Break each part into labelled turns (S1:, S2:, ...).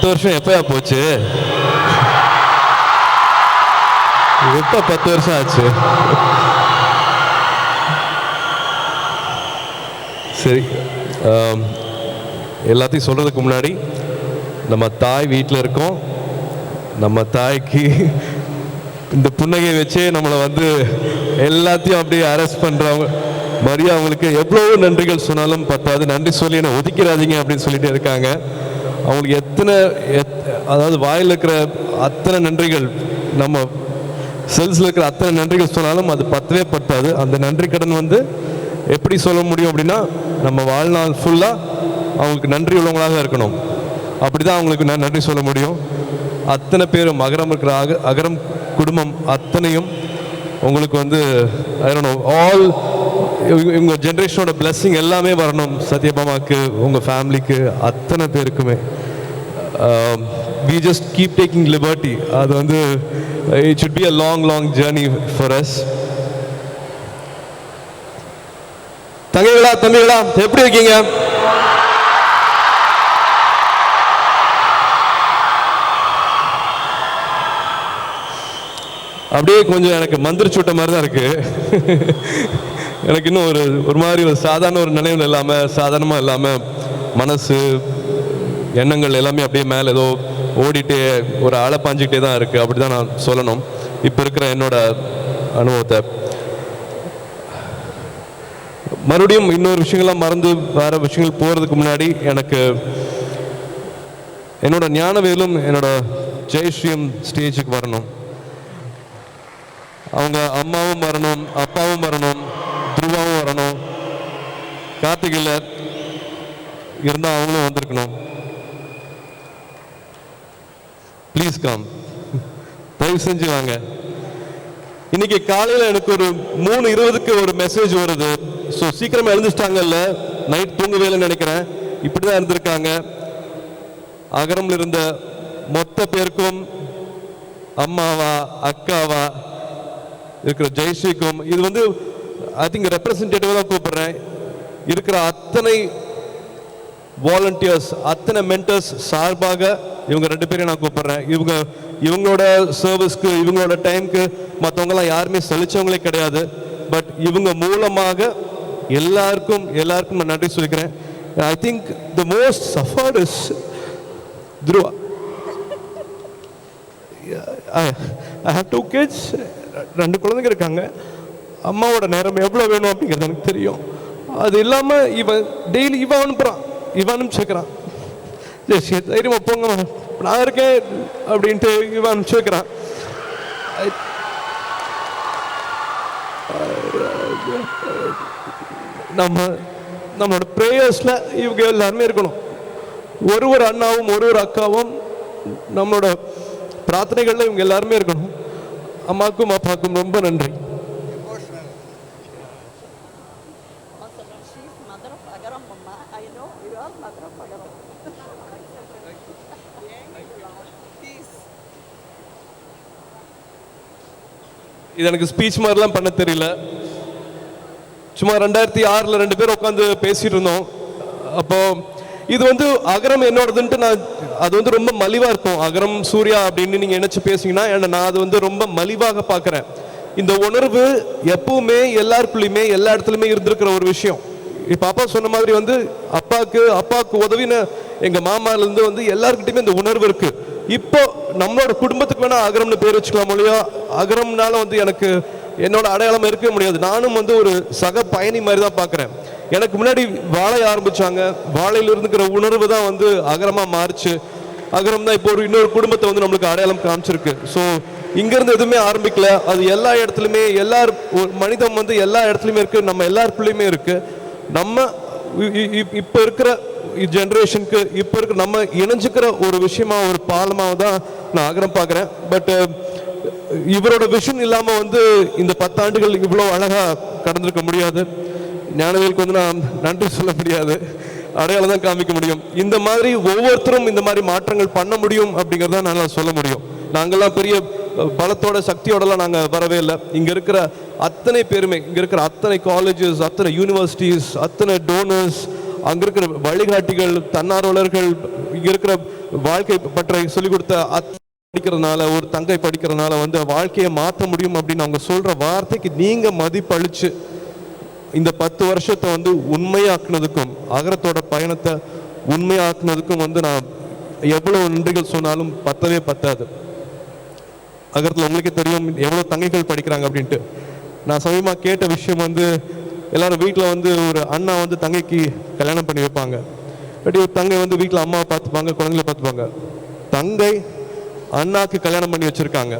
S1: பத்து வருஷம் எப்பயா போச்சு? எப்ப பத்து வருஷம் ஆச்சு. சரி எல்லாத்தையும் சொல்றதுக்கு முன்னாடி நம்ம தாய் வீட்டில் இருக்கோம். நம்ம தாய்க்கு இந்த புன்னகையை வச்சே நம்மளை வந்து எல்லாத்தையும் அப்படியே அரெஸ்ட் பண்றவங்க மரியா அவங்களுக்கு எவ்வளவு நன்றிகள் சொன்னாலும் பத்தாது. நன்றி சொல்லி என்னை ஒதுக்கிறாதீங்க அப்படின்னு சொல்லிட்டு இருக்காங்க. அவங்களுக்கு எத்தனை அதாவது வாயில் இருக்கிற அத்தனை நன்றிகள் நம்ம செல்ஸில் இருக்கிற அத்தனை நன்றிகள் சொன்னாலும் அது பத்தவே பத்தாது. அந்த நன்றி கடன் வந்து எப்படி சொல்ல முடியும் அப்படின்னா நம்ம வாழ்நாள் ஃபுல்லாக அவங்களுக்கு நன்றி உள்ளவங்களாக இருக்கணும். அப்படி தான் அவங்களுக்கு நான் நன்றி சொல்ல முடியும். அத்தனை பேரும் அகரம் இருக்கிற அக அகரம் குடும்பம் அத்தனையும் உங்களுக்கு வந்து ஆல் இவங்க ஜென்ரேஷனோட blessing எல்லாமே வரணும். சத்யபாமாக்கு உங்கள் ஃபேமிலிக்கு அத்தனை பேருக்குமே. We just keep taking liberty அது வந்து it should be a long long journey for us தங்கைகளா தம்பிகளா எப்படி இருக்கீங்க? அப்படியே கொஞ்சம் எனக்கு மந்திரிச்சு விட்ட மாதிரி தான் இருக்கு. எனக்கு இன்னும் ஒரு ஒரு மாதிரி ஒரு சாதாரண ஒரு நினைவு இல்லாமல் சாதாரணமாக இல்லாமல் மனசு எண்ணங்கள் எல்லாமே அப்படியே மேலே ஏதோ ஓடிட்டே ஒரு ஆளை பாஞ்சிக்கிட்டே தான் இருக்குது அப்படி தான் நான் சொல்லணும். இப்போ இருக்கிற என்னோட அனுபவத்தை. மறுபடியும் இன்னொரு விஷயங்கள்லாம் மறந்து வேற விஷயங்கள் போகிறதுக்கு முன்னாடி எனக்கு என்னோட ஞானவேலும் என்னோட ஜெயஸ்ரீயும் ஸ்டேஜுக்கு வரணும். அவங்க அம்மாவும் வரணும் அப்பாவும் வரணும் துருவாவும் வரணும். கார்த்திகில் இருந்தால் அவங்களும் வந்திருக்கணும். ப்ளீஸ் கம் தயவு செஞ்சு வாங்க. இன்னைக்கு காலையில் எனக்கு ஒரு மூணு இருபதுக்கு ஒரு மெசேஜ் வருது. ஸோ சீக்கிரமா எழுந்துச்சிட்டாங்கல்ல நைட் தூங்கவே இல்லைன்னு நினைக்கிறேன். இப்படி தான் இருந்திருக்காங்க அகரம்ல இருந்த மொத்த பேருக்கும் அம்மாவா அக்காவா இருக்கிற ஜெயஸ்ரீக்கும் இது வந்து ஐ திங்க் ரெப்ரசன்டேட்டிவ் தான் கூப்பிடுறேன். இருக்கிற அத்தனை வாலண்டியர்ஸ் அத்தனை மென்டர்ஸ் சார்பாக இவங்க ரெண்டு பேரையும் நான் கூப்பிட்றேன். இவங்க இவங்களோட சர்வீஸ்க்கு இவங்களோட டைம்க்கு மற்றவங்கலாம் யாருமே செழிச்சவங்களே கிடையாது. பட் இவங்க மூலமாக எல்லாருக்கும் எல்லாருக்கும் நான் நன்றி சொல்லிக்கிறேன். I think the most suffered is Dhruva I have two kids ரெண்டு குழந்தைங்க இருக்காங்க. அம்மாவோட நேரம் எவ்வளோ வேணும் அப்படிங்கிறது எனக்கு தெரியும். அது இல்லாமல் இவன் டெய்லி இவன் அனுப்புகிறான் இவன் அனுப்பிச்சுக்கிறான் சரி தைரியமாக போங்க நான் இருக்கேன் அப்படின்ட்டு இவன் அனுப்பிச்சு நம்ம நம்மளோட ப்ரேயர்ஸில் இவங்க எல்லாருமே இருக்கணும். ஒரு ஒரு அண்ணாவும் ஒரு ஒரு அக்காவும் நம்மளோட பிரார்த்தனைகளில் இவங்க எல்லாருமே இருக்கணும். அம்மாக்கும் அப்பாவுக்கும் ரொம்ப நன்றி. இது எனக்கு ஸ்பீச் மாதிரிலாம் பண்ண தெரியல. சும்மா ரெண்டாயிரத்தி ஆறில் ரெண்டு பேர் உட்காந்து பேசிட்டு இருந்தோம். அப்போ இது வந்து அகரம் என்னோடதுன்ட்டு நான் அது வந்து ரொம்ப மலிவாக இருக்கும். அகரம் சூர்யா அப்படின்னு நீங்கள் நினச்சி பேசிங்கன்னா நான் அது வந்து ரொம்ப மலிவாக பார்க்குறேன். இந்த உணர்வு எப்பவுமே எல்லாருக்குள்ளேயுமே எல்லா இடத்துலையுமே இருந்திருக்கிற ஒரு விஷயம். இப்போ அப்பா சொன்ன மாதிரி வந்து அப்பாவுக்கு அப்பாவுக்கு உதவின எங்கள் மாமாலேருந்து வந்து எல்லாருக்கிட்டையுமே இந்த உணர்வு இருக்குது இப்போ நம்மளோட குடும்பத்துக்கு வேணா அகரம்னு பேர் வச்சுக்கலாம் இல்லையா அகரம்னால வந்து எனக்கு என்னோட அடையாளம் இருக்கவே முடியாது. நானும் வந்து ஒரு சக பயணி மாதிரி தான் பார்க்குறேன் எனக்கு முன்னாடி வாழை ஆரம்பிச்சாங்க. வாழையில இருந்துக்கிற உணர்வு தான் வந்து அகரமாக மாறுச்சு. அகரம் தான் இப்போ ஒரு இன்னொரு குடும்பத்தை வந்து நம்மளுக்கு அடையாளம் காமிச்சிருக்கு. ஸோ இங்கேருந்து எதுவுமே ஆரம்பிக்கல. அது எல்லா இடத்துலையுமே எல்லார் மனிதம் வந்து எல்லா இடத்துலையுமே இருக்கு. நம்ம எல்லாருக்குள்ளேயுமே இருக்கு. நம்ம இப்போ இருக்கிற ஜென்ரேஷனுக்கு இப்போ இருக்க நம்ம இணைஞ்சுக்கிற ஒரு விஷயமா ஒரு பாலமாக தான் நான் ஆகிரம் பார்க்குறேன். பட் இவரோட விஷன் இல்லாமல் வந்து இந்த பத்தாண்டுகள் இவ்வளோ அழகாக கடந்திருக்க முடியாது. ஞானவேலுக்கு வந்து நான் நன்றி சொல்ல முடியாது. அடையாளம் தான் காமிக்க முடியும். இந்த மாதிரி ஒவ்வொருத்தரும் இந்த மாதிரி மாற்றங்கள் பண்ண முடியும் அப்படிங்கிறத நான் சொல்ல முடியும். நாங்கள்லாம் பெரிய பலத்தோட சக்தியோடலாம் நாங்கள் வரவே இல்லை. இங்கே இருக்கிற அத்தனை பேருமே இங்கே இருக்கிற அத்தனை காலேஜஸ் அத்தனை யூனிவர்சிட்டிஸ் அத்தனை டோனர்ஸ் அங்க இருக்கிற வழிகாட்டிகள் தன்னார்வலர்கள் இங்க இருக்கிற வாழ்க்கை பற்றி சொல்லிக் கொடுத்த படிக்கிறதுனால ஒரு தங்கை படிக்கிறதுனால வந்து வாழ்க்கையை மாற்ற முடியும் அப்படின்னு அவங்க சொல்ற வார்த்தைக்கு நீங்க மதிப்பளிச்சு இந்த பத்து வருஷத்தை வந்து உண்மையாக்குனதுக்கும் அகரத்தோட பயணத்தை உண்மையாக்குனதுக்கும் வந்து நான் எவ்வளவு நன்றிகள் சொன்னாலும் பத்தவே பத்தாது. அகரத்தில் உங்களுக்கே தெரியும் எவ்வளோ தங்கைகள் படிக்கிறாங்க அப்படின்ட்டு. நான் சமயமாக கேட்ட விஷயம் வந்து எல்லாரும் வீட்டில் வந்து ஒரு அண்ணா வந்து தங்கைக்கு கல்யாணம் பண்ணி வைப்பாங்க. இல்லாட்டி ஒரு தங்கை வந்து வீட்டில் அம்மாவை பார்த்துப்பாங்க குழந்தைங்கள பார்த்துப்பாங்க. தங்கை அண்ணாக்கு கல்யாணம் பண்ணி வச்சுருக்காங்க.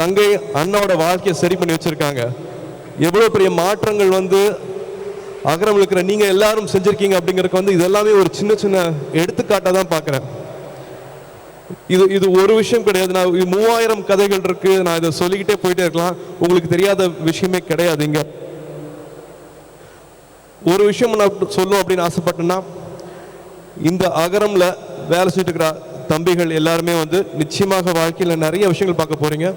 S1: தங்கை அண்ணாவோட வாழ்க்கையை சரி பண்ணி வச்சுருக்காங்க. எவ்வளோ பெரிய மாற்றங்கள் வந்து அகரம் இருக்கிற நீங்கள் எல்லாரும் செஞ்சுருக்கீங்க அப்படிங்கறதுக்கு வந்து இது எல்லாமே ஒரு சின்ன சின்ன எடுத்துக்காட்டாக தான் பார்க்குறேன். இது இது ஒரு விஷயம் கிடையாது. நான் மூவாயிரம் கதைகள் இருக்கு. நான் இதை சொல்லிக்கிட்டே போயிட்டே இருக்கலாம். உங்களுக்கு தெரியாத விஷயமே கிடையாது இங்கே. ஒரு விஷயம் நான் சொல்லும் அப்படின்னு ஆசைப்பட்டேன்னா இந்த அகரமில் வேலை செஞ்சுட்டு இருக்கிற தம்பிகள் எல்லாருமே வந்து நிச்சயமாக வாழ்க்கையில் நிறைய விஷயங்கள் பார்க்க போகிறீங்க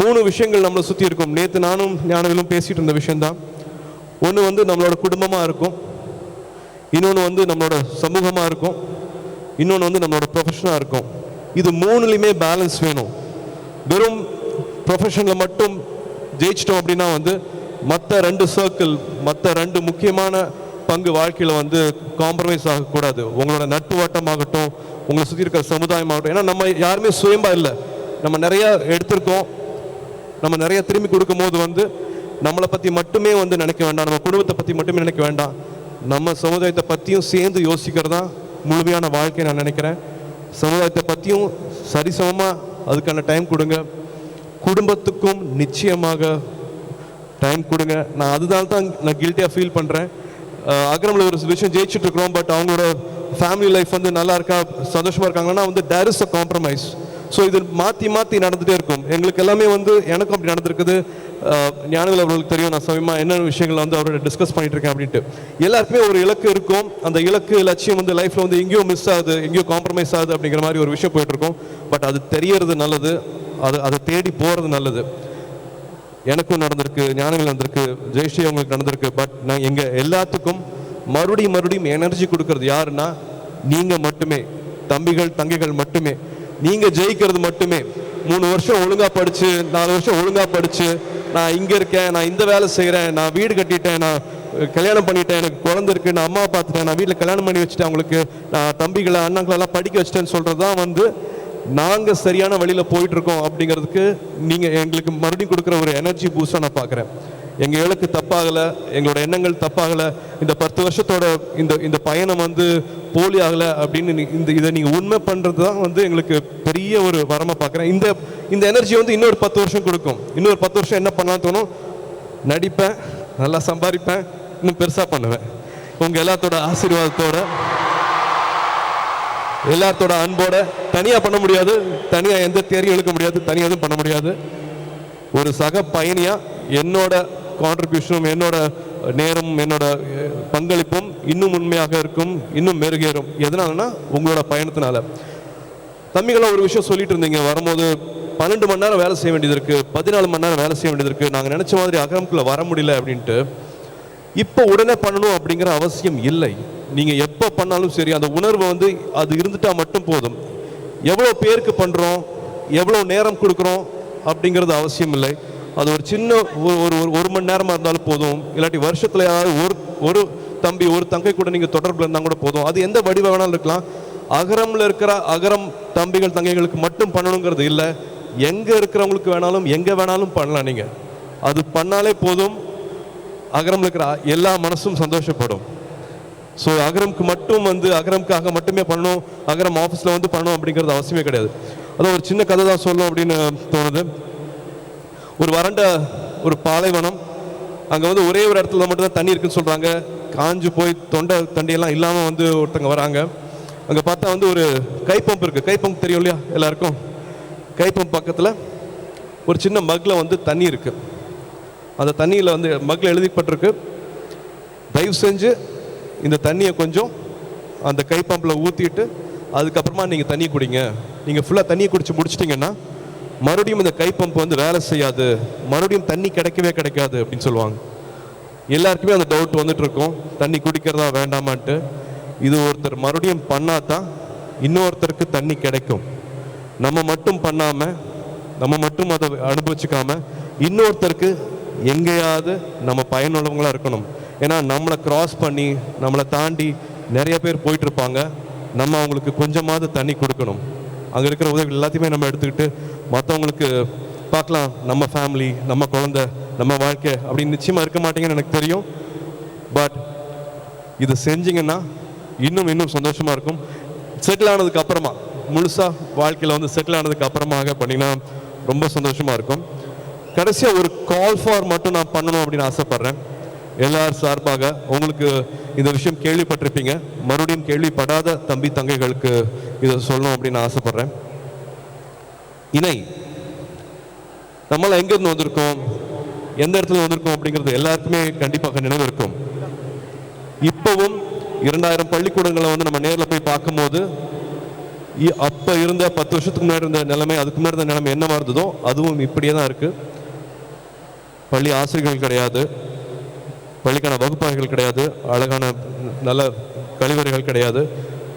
S1: மூணு விஷயங்கள் நம்மளை சுற்றி இருக்கும். நேற்று நானும் ஞானவிலும் பேசிகிட்டு இருந்த விஷயந்தான் ஒன்று வந்து நம்மளோட குடும்பமாக இருக்கும். இன்னொன்று வந்து நம்மளோட சமூகமாக இருக்கும். இன்னொன்று வந்து நம்மளோட ப்ரொஃபஷனாக இருக்கும். இது மூணுலையுமே பேலன்ஸ் வேணும். வெறும் ப்ரொஃபஷனில் மட்டும் ஜெயிச்சிட்டோம் அப்படின்னா வந்து மற்ற ரெண்டு சர்க்கிள் மற்ற ரெண்டு முக்கியமான பங்கு வாழ்க்கையில் வந்து காம்ப்ரமைஸ் ஆகக்கூடாது. உங்களோட நட்பு வட்டமாகட்டும் உங்களை சுற்றி இருக்கிற சமுதாயமாகட்டும். ஏன்னா நம்ம யாருமே சுயம்பா இல்லை. நம்ம நிறைய எடுத்திருக்கோம். நம்ம நிறைய திரும்பி கொடுக்கும்போது வந்து நம்மளை பற்றி மட்டுமே வந்து நினைக்க வேண்டாம். நம்ம குடும்பத்தை பற்றி மட்டுமே நினைக்க வேண்டாம். நம்ம சமுதாயத்தை பற்றியும் சேர்ந்து யோசிக்கிறது தான் முழுமையான வாழ்க்கை நான் நினைக்கிறேன். சமுதாயத்தை பற்றியும் சரிசமமாக அதுக்கான டைம் கொடுங்க. குடும்பத்துக்கும் நிச்சயமாக டைம் கொடுங்க. நான் அதுதான் தான் நான் கில்ட்டியாக ஃபீல் பண்ணுறேன் அக்ரமில் ஒரு விஷயம் ஜெயிச்சுட்டு இருக்கிறோம் பட் அவங்களோட ஃபேமிலி லைஃப் வந்து நல்லா இருக்கா சந்தோஷமாக இருக்காங்கன்னா வந்து there is a compromise so இது மாற்றி மாற்றி நடந்துகிட்டே இருக்கும். எங்களுக்கு எல்லாமே வந்து எனக்கும் அப்படி நடந்திருக்குது. அஹ், அவர்களுக்கு தெரியும் நான் சமயமாக என்னென்ன விஷயங்கள் வந்து அவரோட டிஸ்கஸ் பண்ணிட்டு இருக்கேன் அப்படின்ட்டு. எல்லாருக்குமே ஒரு இலக்கு இருக்கும். அந்த இலக்கு லட்சியம் வந்து லைஃப்பில் வந்து எங்கேயோ மிஸ் ஆகுது எங்கேயோ காம்ப்ரமைஸ் ஆகுது அப்படிங்கிற மாதிரி ஒரு விஷயம் போயிட்டு இருக்கும். பட் அது தெரியறது நல்லது. அது அதை தேடி போகிறது நல்லது. எனக்கும் நடந்திருக்கு ஞானங்கள் நடந்திருக்கு ஜெயஸ்ரீ அவங்களுக்கு நடந்திருக்கு. பட் நான் எங்க எல்லாத்துக்கும் மறுபடியும் மறுபடியும் எனர்ஜி கொடுக்கறது யாருன்னா நீங்க மட்டுமே. தம்பிகள் தங்கைகள் மட்டுமே. நீங்க ஜெயிக்கிறது மட்டுமே. மூணு வருஷம் ஒழுங்கா படிச்சு நாலு வருஷம் ஒழுங்கா படிச்சு நான் இங்க இருக்கேன் நான் இந்த வேலை செய்கிறேன் நான் வீடு கட்டிட்டேன் நான் கல்யாணம் பண்ணிட்டேன் எனக்கு குழந்தை இருக்கு நான் அம்மா பார்த்துட்டேன் நான் வீட்டில் கல்யாணம் பண்ணி வச்சுட்டேன் அவங்களுக்கு. நான் தம்பிகளை அண்ணாங்களை எல்லாம் படிக்க வச்சிட்டேன்னு சொல்கிறது தான் வந்து நாங்கள் சரியான வழியில் போயிட்டுருக்கோம் அப்படிங்கிறதுக்கு நீங்கள் எங்களுக்கு மறுபடியும் கொடுக்குற ஒரு எனர்ஜி பூஸ்டாக நான் பார்க்குறேன் எங்கள் இலக்கு தப்பாகலை எங்களோட எண்ணங்கள் தப்பாகலை இந்த பத்து வருஷத்தோட இந்த இந்த பயணம் வந்து போலி ஆகலை அப்படின்னு இந்த இதை நீங்கள் உண்மை பண்ணுறது தான் வந்து எங்களுக்கு பெரிய ஒரு வரமாக பார்க்குறேன் இந்த இந்த எனர்ஜி வந்து இன்னொரு பத்து வருஷம் கொடுக்கும். இன்னொரு பத்து வருஷம் என்ன பண்ணலாம் தோணும்? நடிப்பேன் நல்லா சம்பாதிப்பேன் இன்னும் பெருசாக பண்ணுவேன். உங்கள் எல்லாத்தோட ஆசீர்வாதத்தோட எல்லாத்தோட அன்போட தனியா பண்ண முடியாது. தனியா எந்த தேர்வும் எழுக்க முடியாது. தனியா எதுவும் பண்ண முடியாது. ஒரு சக பயணியா என்னோட கான்ட்ரிபியூஷனும் என்னோட நேரமும் என்னோட பங்களிப்பும் இன்னும் உண்மையாக இருக்கும் இன்னும் மெருகேறும். எதனாலனா உங்களோட பயணத்தினால. தம்பிகளாம் ஒரு விஷயம் சொல்லிட்டு இருந்தீங்க. வரும்போது பன்னெண்டு மணி நேரம் வேலை செய்ய வேண்டியது இருக்கு. பதினாலு மணி நேரம் வேலை செய்ய வேண்டியது இருக்கு. நாங்கள் நினைச்ச மாதிரி அகரம்குள்ள வர முடியல அப்படின்ட்டு இப்போ உடனே பண்ணணும் அப்படிங்கிற அவசியம் இல்லை. நீங்கள் எப்போ பண்ணாலும் சரி அந்த உணர்வு வந்து அது இருந்துட்டால் மட்டும் போதும். எவ்வளோ பேருக்கு பண்ணுறோம் எவ்வளோ நேரம் கொடுக்குறோம் அப்படிங்கிறது அவசியம் இல்லை. அது ஒரு சின்ன ஒரு ஒரு ஒரு- மணி நேரமாக இருந்தாலும் போதும். இல்லாட்டி வருஷத்தில் யாராவது ஒரு ஒரு தம்பி ஒரு தங்கை கூட நீங்கள் தொடர்பில் இருந்தால் கூட போதும். அது எந்த வடிவ வேணாலும் இருக்கலாம். அகரமில் இருக்கிற அகரம் தம்பிகள் தங்கைகளுக்கு மட்டும் பண்ணணுங்கிறது இல்லை. எங்கே இருக்கிறவங்களுக்கு வேணாலும் எங்கே வேணாலும் பண்ணலாம் நீங்கள் அது பண்ணாலே போதும். அகரமில் இருக்கிற எல்லா மனசும் சந்தோஷப்படும். ஸோ அகரம்க்கு மட்டும் வந்து அகரம்க்காக மட்டுமே பண்ணணும் அகரம் ஆஃபீஸில் வந்து பண்ணணும் அப்படிங்கிறது அவசியமே கிடையாது அதான் ஒரு சின்ன கதை தான் சொல்லணும் அப்படின்னு தோணுது ஒரு வறண்ட ஒரு பாலைவனம் அங்கே வந்து ஒரே ஒரு இடத்துல மட்டும் தான் தண்ணி இருக்குன்னு சொல்கிறாங்க காஞ்சு போய் தொண்டை தண்டியெல்லாம் இல்லாமல் வந்து ஒருத்தங்க வராங்க அங்கே பார்த்தா வந்து ஒரு கைப்பம்ப் இருக்குது கைப்பம்ப் தெரியும் இல்லையா எல்லாருக்கும் கைப்பம்ப் பக்கத்தில் ஒரு சின்ன மக்கில் வந்து தண்ணி இருக்குது அந்த தண்ணியில் வந்து மக்கில் எழுதிப்பட்டிருக்கு தயவு செஞ்சு இந்த தண்ணியை கொஞ்சம் அந்த கை பம்பில் ஊற்றிட்டு அதுக்கப்புறமா நீங்கள் தண்ணி குடிங்க. நீங்கள் ஃபுல்லாக தண்ணியை குடிச்சு முடிச்சிட்டிங்கன்னா மறுபடியும் இந்த கை பம்ப் வந்து வேலை செய்யாது. மறுபடியும் தண்ணி கிடைக்கவே கிடைக்காது அப்படின்னு சொல்லுவாங்க. எல்லாருக்குமே அந்த டவுட் வந்துட்டு இருக்கும் தண்ணி குடிக்கிறதா வேண்டாமான்ட்டு. இது ஒருத்தர் மறுபடியும் பண்ணால் தான் இன்னொருத்தருக்கு தண்ணி கிடைக்கும். நம்ம மட்டும் பண்ணாமல் நம்ம மட்டும் அதை அனுபவிச்சுக்காமல் இன்னொருத்தருக்கு எங்கேயாவது நம்ம பயனுள்ளவங்களா இருக்கணும். ஏன்னா நம்மளை கிராஸ் பண்ணி நம்மளை தாண்டி நிறைய பேர் போயிட்டு இருப்பாங்க நம்ம அவங்களுக்கு கொஞ்சமாவது தண்ணி கொடுக்கணும். அங்கே இருக்கிற உதவி எல்லாத்தையுமே நம்ம எடுத்துக்கிட்டு மற்றவங்களுக்கு பார்க்கலாம் நம்ம ஃபேமிலி நம்ம குழந்த நம்ம வாழ்க்கை அப்படின்னு நிச்சயமாக இருக்க மாட்டீங்கன்னு எனக்கு தெரியும். பட் இது செஞ்சீங்கன்னா இன்னும் இன்னும் சந்தோஷமாக இருக்கும். செட்டில் ஆனதுக்கு அப்புறமா முழுசாக வாழ்க்கையில் வந்து செட்டில் ஆனதுக்கு அப்புறமாக பண்ணினா ரொம்ப சந்தோஷமாக இருக்கும். கடைசியாக ஒரு கால் ஃபார் மட்டும் நான் பண்ணணும் அப்படின்னு ஆசைப்பட்றேன். எல்லார் சார்பாக உங்களுக்கு இந்த விஷயம் கேள்விப்பட்டிருப்பீங்க. மறுபடியும் கேள்விப்படாத தம்பி தங்கைகளுக்கு இதை சொல்லணும் அப்படின்னு ஆசைப்படுறேன். இணை. நம்மள எங்க இருந்து வந்திருக்கோம்? எந்த இடத்துல வந்திருக்கோம் அப்படிங்கிறது எல்லாருக்குமே கண்டிப்பாக நினைவு இருக்கும். இப்போவும் இரண்டாயிரம் பள்ளிக்கூடங்களை வந்து நம்ம நேர்ல போய் பார்க்கும்போது அப்போ அப்ப இருந்த பத்து வருஷத்துக்கு முன்னாடி இருந்த நிலைமை அதுக்கு முன்னாடி இருந்த நிலைமை என்னவா இருந்ததோ அதுவும் இப்படியே தான் இருக்கு. பள்ளி ஆசிரியர்கள் கிடையாது. பள்ளிக்கான வகுப்பறைகள் கிடையாது. அழகான நல்ல கழிவறைகள் கிடையாது.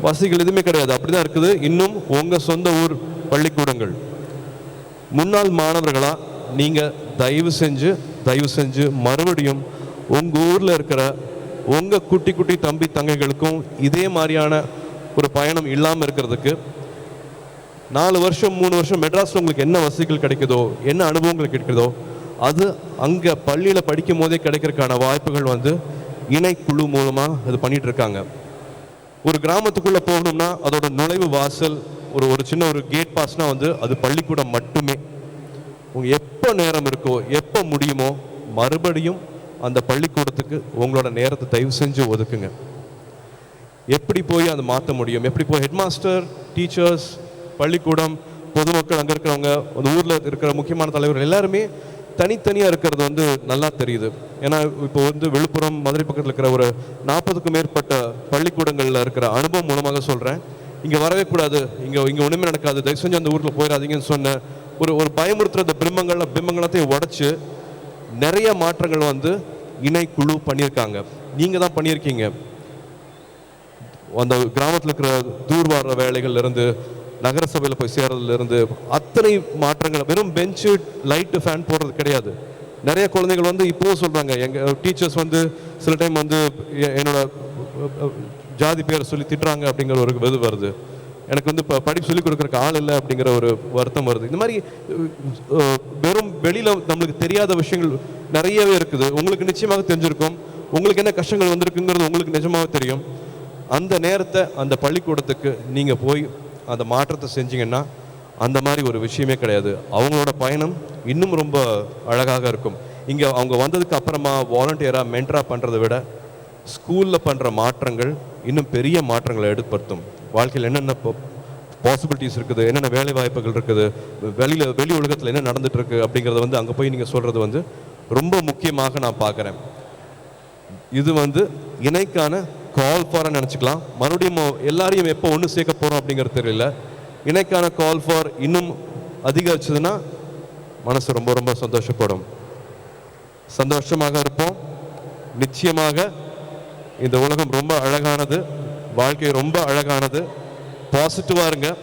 S1: வசதிகள் எதுவுமே கிடையாது. அப்படிதான் இருக்குது. இன்னும் உங்கள் சொந்த ஊர் பள்ளிக்கூடங்கள். முன்னாள் மாணவர்களாக நீங்கள் தயவு செஞ்சு தயவு செஞ்சு மறுபடியும் உங்கள் ஊரில் இருக்கிற உங்கள் குட்டி குட்டி தம்பி தங்கைகளுக்கும் இதே மாதிரியான ஒரு பயணம் இல்லாமல் இருக்கிறதுக்கு நாலு வருஷம் மூணு வருஷம் மெட்ராஸில் உங்களுக்கு என்ன வசதிகள் கிடைக்குதோ என்ன அனுபவங்கள் கிடைக்குதோ அது அங்கே பள்ளியில் படிக்கும் போதே கிடைக்கிறதுக்கான வாய்ப்புகள் வந்து இணைக்குழு மூலமாக இது பண்ணிட்டு இருக்காங்க ஒரு கிராமத்துக்குள்ளே போகணும்னா அதோட நுழைவு வாசல் ஒரு ஒரு சின்ன ஒரு கேட் பாஸ்னால் வந்து அது பள்ளிக்கூடம் மட்டுமே. உங்க எப்போ நேரம் இருக்கோ எப்போ முடியுமோ மறுபடியும் அந்த பள்ளிக்கூடத்துக்கு உங்களோட நேரத்தை தயவு செஞ்சு ஒதுக்குங்க. எப்படி போய் அதை மாற்ற முடியும்? எப்படி போய் ஹெட்மாஸ்டர் டீச்சர்ஸ் பள்ளிக்கூடம் பொதுமக்கள் அங்கே இருக்கிறவங்க அந்த ஊரில் இருக்கிற முக்கியமான தலைவர்கள் எல்லாருமே தனித்தனியாக இருக்கிறது வந்து நல்லா தெரியுது. ஏன்னா இப்போ வந்து விழுப்புரம் மதுரை பக்கத்தில் இருக்கிற ஒரு நாற்பதுக்கும் மேற்பட்ட பள்ளிக்கூடங்களில் இருக்கிற அனுபவம் மூலமாக சொல்கிறேன் இங்கே வரவே கூடாது. இங்கே இங்கே ஒன்றுமே நடக்காது. தயவு செஞ்சு அந்த ஊரில் போயிடாதீங்கன்னு சொன்ன ஒரு ஒரு பயமுறுத்துற அந்த பிம்பங்கள்ல பிம்பங்களத்தையும் உடச்சி நிறைய மாற்றங்கள் வந்து இணைக்குழு பண்ணியிருக்காங்க. நீங்கள் தான் பண்ணியிருக்கீங்க. அந்த கிராமத்தில் இருக்கிற தூர்வார வேலைகள்லேருந்து நகர சபையில் போய் சேர்றதுலேருந்து அத்தனை மாற்றங்கள் வெறும் பெஞ்சு லைட்டு ஃபேன் போடுறது கிடையாது. நிறைய குழந்தைகள் வந்து இப்போவும் சொல்கிறாங்க எங்கள் டீச்சர்ஸ் வந்து சில டைம் வந்து என்னோட ஜாதி பேரை சொல்லி திட்டுறாங்க அப்படிங்கிற ஒரு இது வருது. எனக்கு வந்து இப்போ படிப்பு சொல்லிக் கொடுக்குறக்கு ஆள் இல்லை அப்படிங்கிற ஒரு வருத்தம் வருது. இந்த மாதிரி வெறும் வெளியில் நம்மளுக்கு தெரியாத விஷயங்கள் நிறையவே இருக்குது. உங்களுக்கு நிச்சயமாக தெரிஞ்சிருக்கும். உங்களுக்கு என்ன கஷ்டங்கள் வந்திருக்குங்கிறது உங்களுக்கு நிஜமாக தெரியும். அந்த நேரத்தை அந்த பள்ளிக்கூடத்துக்கு நீங்கள் போய் அந்த மாற்றத்தை செஞ்சீங்கன்னா அந்த மாதிரி ஒரு விஷயமே கிடையாது. அவங்களோட பயணம் இன்னும் ரொம்ப அழகாக இருக்கும். இங்கே அவங்க வந்ததுக்கு அப்புறமா வாலண்டியராக மென்டராக பண்ணுறதை விட ஸ்கூலில் பண்ணுற மாற்றங்கள் இன்னும் பெரிய மாற்றங்களை ஏற்படுத்தும். வாழ்க்கையில் என்னென்ன பாசிபிலிட்டிஸ் இருக்குது என்னென்ன வேலை வாய்ப்புகள் இருக்குது வெளியில் வெளி உலகத்தில் என்ன நடந்துகிட்ருக்கு அப்படிங்கிறத வந்து அங்கே போய் நீங்கள் சொல்கிறது வந்து ரொம்ப முக்கியமாக நான் பார்க்குறேன். இது வந்து இணைக்கான கால் ஃபார் நினச்சிக்கலாம். மறுபடியும் எல்லாரையும் எப்போ ஒன்று சேர்க்க போகிறோம் அப்படிங்கிறது தெரியல. இணைக்கான கால் ஃபார் இன்னும் அதிகரிச்சதுன்னா மனசு ரொம்ப ரொம்ப சந்தோஷப்படும். சந்தோஷமாக இருப்போம். நிச்சயமாக இந்த உலகம் ரொம்ப அழகானது. வாழ்க்கை ரொம்ப அழகானது. பாசிட்டிவாக இருங்க.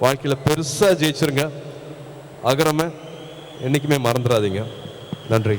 S1: வாழ்க்கையில் பெருசாக ஜெயிச்சிருங்க. அகரமை என்றைக்குமே மறந்துடாதீங்க. நன்றி.